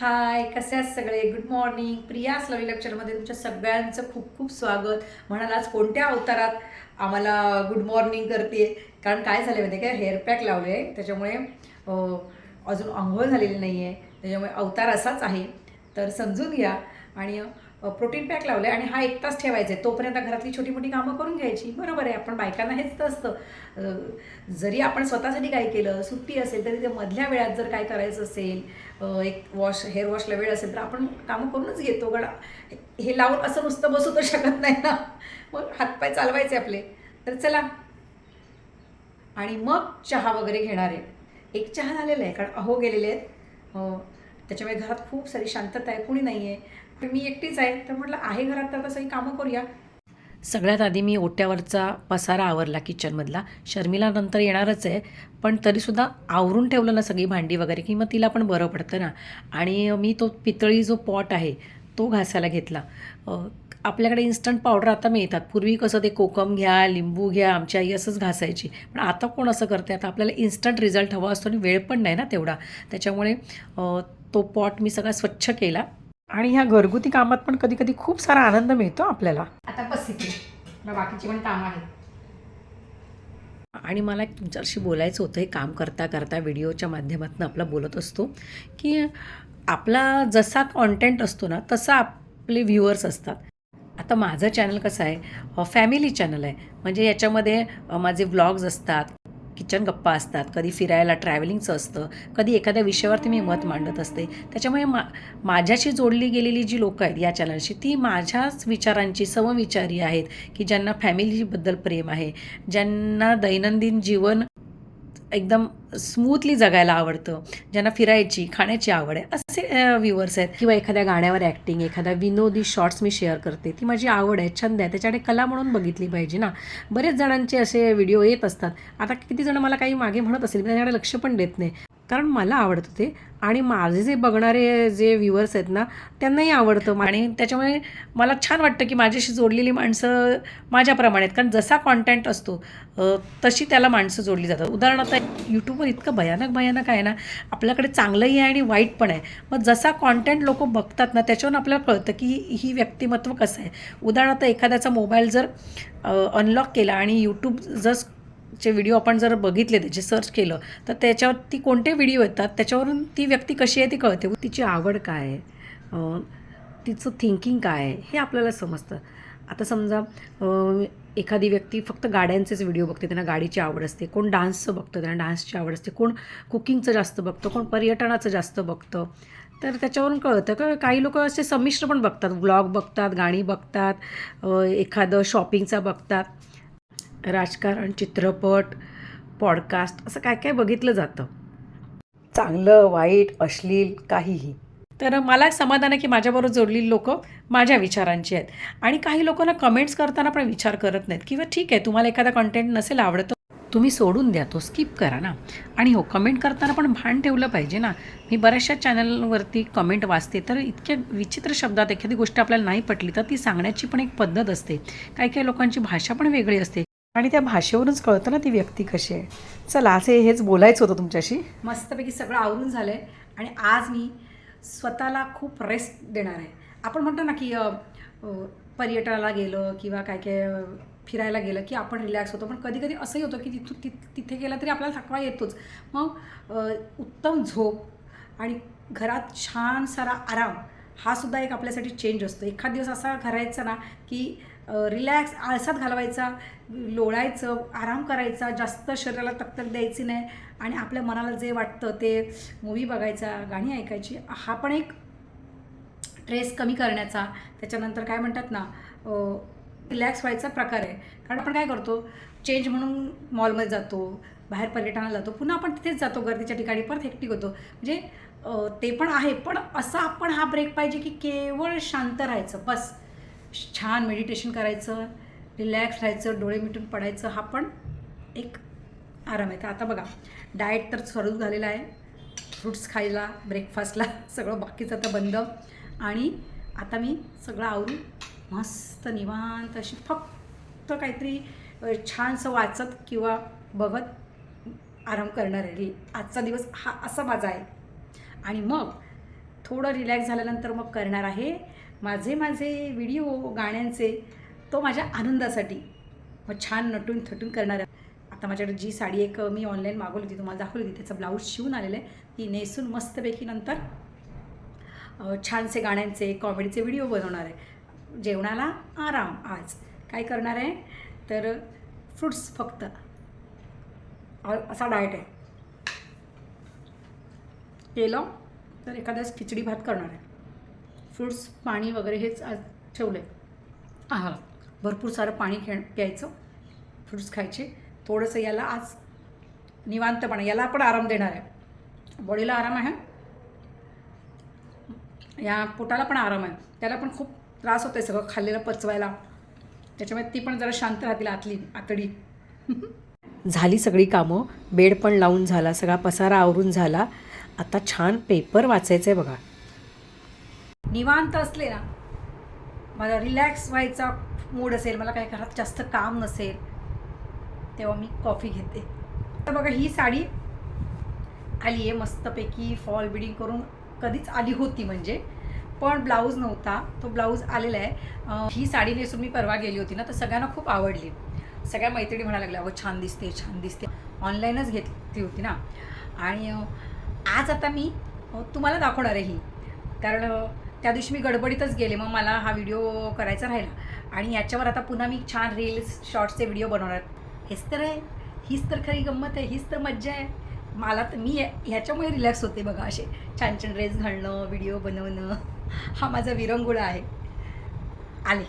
हाय कसे आहात सगळे? गुड मॉर्निंग प्रिया स्लवी लेक्चरमध्ये तुमच्या सगळ्यांचं खूप खूप स्वागत. म्हणाल आज कोणत्या अवतारात आम्हाला गुड मॉर्निंग करते कारण काय झालं माहिती काय हेअर पॅक लावले. आहे त्याच्यामुळे अजून आंघोळ झालेली नाही आहे त्याच्यामुळे अवतार असाच आहे. तर समजून घ्या. आणि प्रोटीन पॅक लावलं आहे आणि हा एक तास ठेवायचा आहे तोपर्यंत घरातली छोटी मोठी कामं करून घ्यायची. बरोबर आहे आपण बायकांना हेच तर असतं. जरी आपण स्वतःसाठी काय केलं सुट्टी असेल तरी ते मधल्या वेळात जर काय करायचं असेल एक वॉश हेअर वॉशला वेळ असेल तर आपण कामं करूनच घेतो. गडा हे लावून असं नुसतं बसू तर शकत नाही ना. मग हातपाय चालवायचे आपले. तर चला. आणि मग चहा वगैरे घेणार आहे. एक चहा झालेला आहे कारण अहो गेलेले आहेत. त्याच्यामुळे घरात खूप सारी शांतता आहे कोणी नाही आहे मी एकटीच आहे तर म्हटलं आहे घरात तर सगळी कामं करूया. सगळ्यात आधी मी ओट्यावरचा पसारा आवरला किचनमधला. शर्मिला नंतर येणारच आहे पण तरीसुद्धा आवरून ठेवलं ना सगळी भांडी वगैरे की मग तिला पण बरं पडतं ना. आणि मी तो पितळी जो पॉट आहे तो घासायला घेतला. आपल्याकडे इन्स्टंट पावडर आता मिळतात. पूर्वी कसं ते कोकम घ्या लिंबू घ्या आमची आई असंच घासायची. पण आता कोण असं करते आता आपल्याला इन्स्टंट रिझल्ट हवा असतो आणि वेळ पण नाही ना तेवढा. त्याच्यामुळे तो पॉट मी सगळा स्वच्छ केला. आणि ह्या घरगुती कामात पण कधी कधी खूप सारा आनंद मिळतो आपल्याला. आता बस इथे बाकीची पण कामं आहेत. आणि मला एक तुमच्याशी बोलायचं होतं हे काम करता करता व्हिडिओच्या माध्यमातून आपला बोलत असतो की आपला जसा कॉन्टेंट असतो ना तसा आपले व्ह्युअर्स असतात. आता माझं चॅनल कसं आहे? फॅमिली चॅनल आहे. म्हणजे याच्यामध्ये माझे व्लॉग्स असतात. किचन गप्पा असतात कधी फिरायला ट्रॅव्हलिंगचं असतं कधी एखाद्या विषयावरती मी मत मांडत असते. त्याच्यामुळे मा माझ्याशी जोडली गेलेली जी लोकं आहेत या चॅनलशी ती माझ्याच विचारांची समविचारी आहेत की ज्यांना फॅमिलीबद्दल प्रेम आहे ज्यांना दैनंदिन जीवन एकदम स्मूथली जगायला आवडतं. ज्यांना फिरायची खाण्याची आवड आहे असे व्ह्युअर्स आहेत. किंवा एखाद्या गाण्यावर ॲक्टिंग एखाद्या विनोदी शॉर्ट्स मी शेअर करते. ती माझी आवड आहे छंद आहे. त्याच्याकडे कला म्हणून बघितली पाहिजे ना. बरेच जणांचे असे व्हिडिओ येत असतात. आता किती जण मला काही मागे म्हणत असेल मी त्याच्याकडे लक्ष पण देत नाही. कारण मला आवडतं ते. आणि माझे जे बघणारे जे व्ह्युअर्स आहेत ना त्यांनाही आवडतं. आणि त्याच्यामुळे मला छान वाटतं की माझ्याशी जोडलेली माणसं माझ्याप्रमाणे आहेत. कारण जसा कॉन्टेंट असतो तशी त्याला माणसं जोडली जातात. उदाहरणार्थ यूट्यूबवर इतकं भयानक भयानक आहे ना आपल्याकडे चांगलंही आहे आणि वाईट पण आहे. मग जसा कॉन्टेंट लोक बघतात ना त्याच्यावरून आपल्याला कळतं की ही व्यक्तिमत्व कसं आहे. उदाहरणार्थ एखाद्याचा मोबाईल जर अनलॉक केला आणि यूट्यूब जर चे व्हिडिओ आपण जर बघितले त्याचे सर्च केलं तर त्याच्यावरती कोणते व्हिडिओ येतात त्याच्यावरून ती व्यक्ती कशी आहे ती कळते. तिची आवड काय आहे? तिचं थिंकिंग काय आहे? हे आपल्याला समजतं. आता समजा एखादी व्यक्ती फक्त गाड्यांचेच व्हिडिओ बघते त्यांना गाडीची आवड असते कोण डान्सचं बघतं त्यांना डान्सची आवड असते कोण कुकिंगचं जास्त बघतं कोण पर्यटनाचं जास्त बघतं तर त्याच्यावरून कळतं. का काही लोक असे संमिश्र पण बघतात व्लॉग बघतात गाणी बघतात एखादं शॉपिंगचा बघतात. राजकारण चित्रपट पॉडकास्ट असं काय काय बघितलं जातं? चांगलं वाईट अश्लील काहीही. तर मला समाधान आहे की माझ्याबरोबर जोडलेली लोक माझ्या विचारांची आहेत. आणि काही लोकांना कमेंट्स करताना पण विचार करत नाहीत. किंवा ठीक आहे तुम्हाला एखादा कंटेंट नसेल आवडत तुम्ही सोडून द्या तो स्किप करा ना. आणि हो कमेंट करताना पण भान ठेवलं पाहिजे ना. मी बऱ्याचशा चॅनलवरती कमेंट वाचते. तर इतक्या विचित्र शब्दात एखादी गोष्ट आपल्याला नाही पटली तर ती सांगण्याची पण एक पद्धत असते. काही काही लोकांची भाषा पण वेगळी असते. आणि त्या भाषेवरूनच कळतं ना ती व्यक्ती कशी आहे. चला असे हेच बोलायचं होतं तुमच्याशी. मस्तपैकी सगळं आवरून झालं आहे आणि आज मी स्वतःला खूप रेस्ट देणार आहे. आपण म्हणतो ना की पर्यटनाला गेलं किंवा काय काय फिरायला गेलं की आपण रिलॅक्स होतो. पण कधी कधी असंही होतं की तिथून ति तिथे गेलं तरी आपल्याला थकवा येतोच. मग उत्तम झोप आणि घरात छान सारा आराम हा सुद्धा एक आपल्यासाठी चेंज असतो. एखाद दिवस असा करायचा ना की रिलॅक्स आळसात घालवायचा लोळायचं आराम करायचा जास्त शरीराला तकतक द्यायची नाही आणि आपल्या मनाला जे वाटतं ते मूवी बघायचा गाणी ऐकायची हा पण एक ट्रेस कमी करण्याचा. त्याच्यानंतर काय म्हणतात ना रिलॅक्स व्हायचा प्रकार आहे. कारण आपण काय करतो चेंज म्हणून मॉलमध्ये जातो बाहेर पर्यटनाला जातो पुन्हा आपण तिथेच जातो गर्दीच्या ठिकाणी परत हेक्टिक होतो. म्हणजे ते पण आहे पण असा आपण हा ब्रेक पाहिजे की केवळ शांत राहायचं बस. छान मेडिटेशन करायचं रिलॅक्स व्हायचं डोळे मिटून पडायचं हा पण एक आराम आहे. तर आता बघा डाएट तर सुरू झालेला आहे. फ्रुट्स खायला ब्रेकफास्टला सगळं बाकीचं आता बंद. आणि आता मी सगळं आवरून मस्त निवांत अशी फक्त काहीतरी छानसं वाचत किंवा बघत आराम करणार आहे. आजचा दिवस हा असा माझा आहे. आणि मग थोडं रिलॅक्स झाल्यानंतर मग करणार आहे माझे माझे व्हिडिओ गाण्यांचे तो माझ्या आनंदासाठी. मग छान नटून थटून करणार. आहे आता माझ्याकडे जी साडी एक मी ऑनलाईन मागवली होती तुम्हाला दाखवली होती त्याचा ब्लाऊज शिवून आलेलं आहे. ती नेसून मस्तपैकी नंतर छानसे गाण्यांचे कॉमेडीचे व्हिडिओ बनवणार आहे. जेवणाला आराम आज. काय करणार आहे? तर फ्रुट्स फक्त. असा डाएट आहे. केलं तर एखाद्याच खिचडी भात करणार आहे. फ्रुट्स पाणी वगैरे हेच आज ठेवलं आहे हा. भरपूर सारं पाणी खे प्यायचं फ्रुट्स खायचे. थोडंसं याला आज निवांतपणा याला पण आराम देणार आहे. बॉडीला आराम आहे. या पोटाला पण आराम आहे. त्याला पण खूप त्रास होतो आहे सगळं खाल्लेलं पचवायला. त्याच्यामुळे ती पण जरा शांत राहतील आतली आतडी. झाली सगळी कामं. बेड पण लावून झाला सगळा पसारा आवरून झाला. आता छान पेपर वाचायचं आहे बघा. निवांत असले ना मला रिलॅक्स व्हायचा मूड असेल मला काही घरात जास्त काम नसेल तेव्हा मी कॉफी घेते. तर बघा ही साडी आली आहे मस्तपैकी फॉल बिडिंग करून कधीच आली होती म्हणजे पण ब्लाऊज नव्हता तो ब्लाऊज आलेला आहे. ही साडी नेसून मी परवा गेली होती ना तर सगळ्यांना खूप आवडली. सगळ्या मैत्रिणी म्हणायला लागल्या अगं छान दिसते छान दिसते. ऑनलाईनच घेतली होती ना. आणि आज आता मी तुम्हाला दाखवणार आहे ही. कारण त्या दिवशी मी गडबडीतच गेले मग मला हा व्हिडिओ करायचा राहिला. आणि याच्यावर आता पुन्हा मी छान रील्स शॉर्ट्सचे व्हिडिओ बनवणार. हेच तर आहे हीच तर खरी गंमत आहे हीच तर मज्जा आहे. मला तर मी ह्याच्यामुळे रिलॅक्स होते बघा असे. छान छान ड्रेस घालणं व्हिडिओ बनवणं. हा माझा विरंगुळा आहे. आले.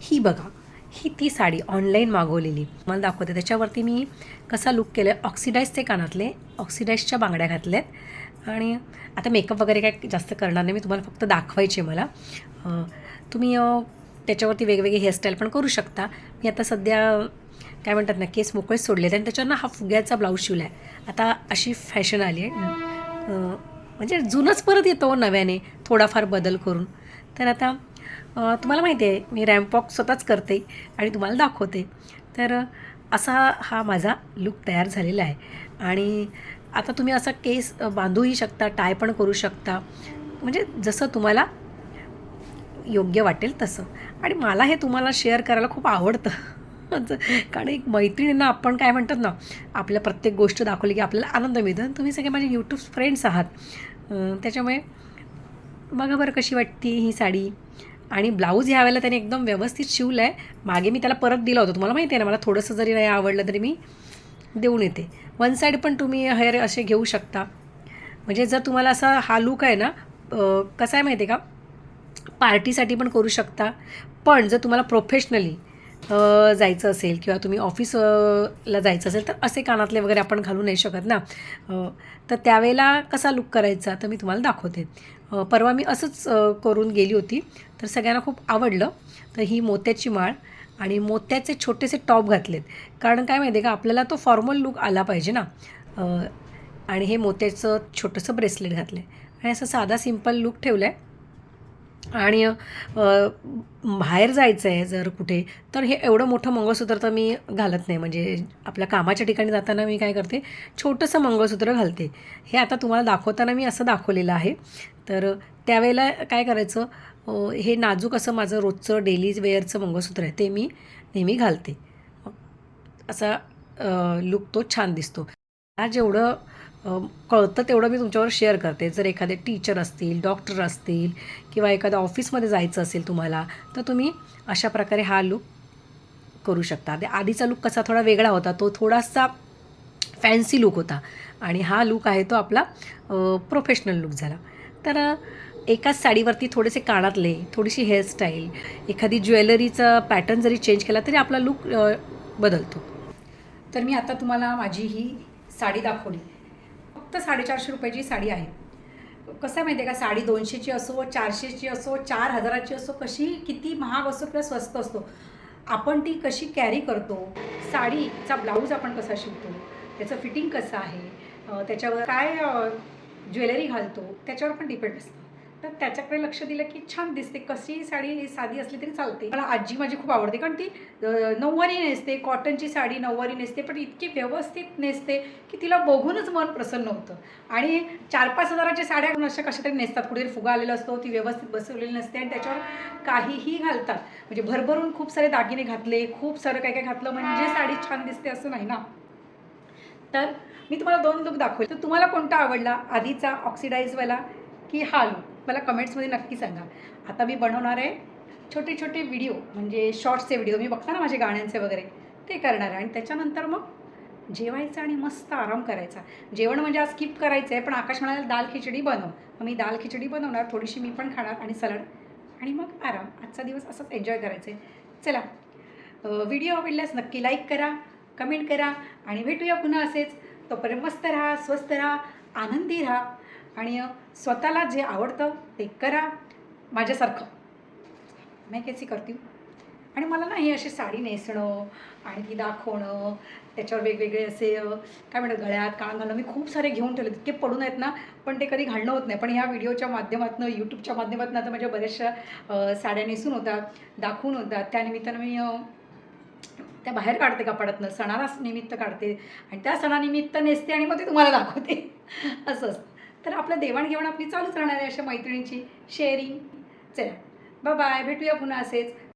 ही बघा ही ती साडी ऑनलाईन मागवलेली. मला दाखवते. त्याच्यावरती मी कसा लुक केला आहे ऑक्सिडाईजचे कानातले ऑक्सिडाईजच्या बांगड्या घातल्यात. आणि आता मेकअप वगैरे काय जास्त करणार नाही मी तुम्हाला फक्त दाखवायचे मला. तुम्ही त्याच्यावरती वेगवेगळी हेअरस्टाईल पण करू शकता. मी आता सध्या काय म्हणतात ना केस मोकळेच सोडलेत आणि त्याच्यावर ना हा फुग्याचा ब्लाऊज शिवला आहे आता अशी फॅशन आली आहे. म्हणजे जुनंच परत येतो नव्याने थोडाफार बदल करून. तर आता तुम्हाला माहिती आहे मी रॅम्पॉक स्वतःच करते आणि तुम्हाला दाखवते. तर असा हा माझा लुक तयार झालेला आहे. आणि आता तुम्ही असा केस बांधूही शकता टाय पण करू शकता. म्हणजे जसं तुम्हाला योग्य वाटेल तसं. आणि मला हे तुम्हाला शेअर करायला खूप आवडतं. कारण एक मैत्रिणींना आपण काय म्हणतात ना आपल्या प्रत्येक गोष्ट दाखवली की आपल्याला आनंद मिळतो. आणि तुम्ही सगळे माझे यूट्यूब फ्रेंड्स आहात. त्याच्यामुळे बघा बरं कशी वाटते ही साडी. आणि ब्लाऊज ह्या वेळेला त्याने एकदम व्यवस्थित शिवलं आहे मागे मी त्याला परत दिला होता. तुम्हाला माहिती आहे ना मला थोडंसं जरी नाही आवडलं तरी मी देऊन येते. वन साईड पण तुम्ही हेअर असे घेऊ शकता. म्हणजे जर तुम्हाला असा हा लूक आहे ना कसा आहे माहिती आहे का पार्टीसाठी पण करू शकता. पण जर तुम्हाला प्रोफेशनली जायचं असेल किंवा तुम्ही ऑफिसला जायचं असेल तर असे कानातले वगैरे आपण घालू नाही शकत ना. तर त्यावेळेला कसा लुक करायचा तर मी तुम्हाला दाखवते. परवा मी असंच करून गेली होती. तर सगळ्यांना खूप आवडलं. तर ही मोत्याची माळ. आणि मोत्याचे छोटेसे टॉप घातलेत. कारण काय माहिती आहे का आपल्याला तो फॉर्मल लुक आला पाहिजे ना. आणि हे मोत्याचं छोटंसं ब्रेसलेट घातलं आहे आणि असं साधा सिंपल लुक ठेवलं आहे आणि बाहेर जायचं आहे जर कुठे तर हे एवढं मोठं मंगळसूत्र तर मी घालत नाही. म्हणजे आपल्या कामाच्या ठिकाणी जाताना मी काय करते छोटंसं मंगळसूत्र घालते. हे आता तुम्हाला दाखवताना मी असं दाखवलेलं आहे. तर त्यावेळेला काय करायचं हे नाजूक असं माझं रोजचं डेली वेअरचं मंगळसूत्र आहे ते मी नेहमी घालते. असा लुक तो छान दिसतो. हा जेवढं कळतं तेवढं मी तुमच्यावर शेअर करते. जर एखादे टीचर असतील डॉक्टर असतील किंवा एखाद्या ऑफिसमध्ये जायचं असेल तुम्हाला तर तुम्ही अशा प्रकारे हा लुक करू शकता. ते आधीचा लुक कसा थोडा वेगळा होता तो थोडासा फॅन्सी लुक होता. आणि हा लुक आहे तो आपला प्रोफेशनल लुक झाला. तर एकाच साडीवरती थोडेसे कानातले थोडीशी हेअरस्टाईल एखादी ज्वेलरीचा पॅटर्न जरी चेंज केला तरी आपला लुक बदलतो. तर मी आता तुम्हाला माझी ही साडी दाखवली. फक्त साडेचारशे रुपयाची साडी आहे. कसं आहे माहिती आहे का? साडी दोनशेची असो चारशेची असो चार हजाराची असो कशी किती महाग असो किंवा स्वस्त असतो आपण ती कशी कॅरी करतो साडीचा ब्लाऊज आपण कसा शिवतो त्याचं फिटिंग कसं आहे त्याच्यावर काय ज्वेलरी घालतो त्याच्यावर पण डिपेंड असतं. तर त्याच्याकडे लक्ष दिलं की छान दिसते. कशी साडी साधी असली तरी चालते. मला आजी माझी खूप आवडते. कारण ती नऊवारी नेसते. कॉटनची साडी नऊवारी नेसते. पण इतकी व्यवस्थित नेसते की तिला बघूनच मन प्रसन्न होतं. आणि चार पाच हजाराच्या साड्या अशा कशा तरी नेसतात. कुठेतरी फुगा आलेला असतो ती व्यवस्थित बसवलेली नसते आणि त्याच्यावर काहीही घालतात. म्हणजे भरभरून खूप सारे दागिने घातले. खूप सारं काय काय घातलं. म्हणजे साडी छान दिसते असं नाही ना? तर मी तुम्हाला दोन लुक दाखवेल. तर तुम्हाला कोणता आवडला? आधीचा ऑक्सिडाईजवाला की हा लुक मला कमेंट्समध्ये नक्की सांगा. आता मी बनवणार आहे छोटे छोटे व्हिडिओ म्हणजे शॉर्ट्सचे व्हिडिओ. मी बघता ना माझे गाण्यांचे वगैरे ते करणार आहे. आणि त्याच्यानंतर मग जेवायचं आणि मस्त आराम करायचा. जेवण म्हणजे आज स्किप करायचं आहे पण आकाश म्हणाला दाल खिचडी बनव. मग मी दाल खिचडी बनवणार थोडीशी मी पण खाणार आणि सलाड आणि मग आराम. आजचा दिवस असंच एन्जॉय करायचं आहे. चला व्हिडिओ आवडल्यास नक्की लाईक करा कमेंट करा आणि भेटूया पुन्हा असेच. तोपर्यंत मस्त राहा स्वस्त राहा आनंदी राहा. आणि स्वतःला जे आवडतं ते करा माझ्यासारखं. मी कॅसी करते आणि मला ना ही अशी साडी नेसणं आणि ती दाखवणं त्याच्यावर वेगवेगळे असे काय म्हणतात गळ्यात काळ घालणं मी खूप सारे घेऊन ठेवले इतके पडून आहेत ना पण ते कधी घालणं होत नाही. पण ह्या व्हिडिओच्या माध्यमातून यूट्यूबच्या माध्यमातून आता माझ्या बऱ्याचशा साड्या नेसून होतात दाखवून होतात. त्यानिमित्तानं मी त्या बाहेर काढते कपाडातनं सणाला निमित्त काढते आणि त्या सणानिमित्त नेसते आणि मग ते तुम्हाला दाखवते. असं असतं. तर आपलं देवाणघेवाण आपली चालूच राहणार आहे अशा मैत्रिणींची. शेअरिंग चला. बाय भेटूया पुन्हा असेच.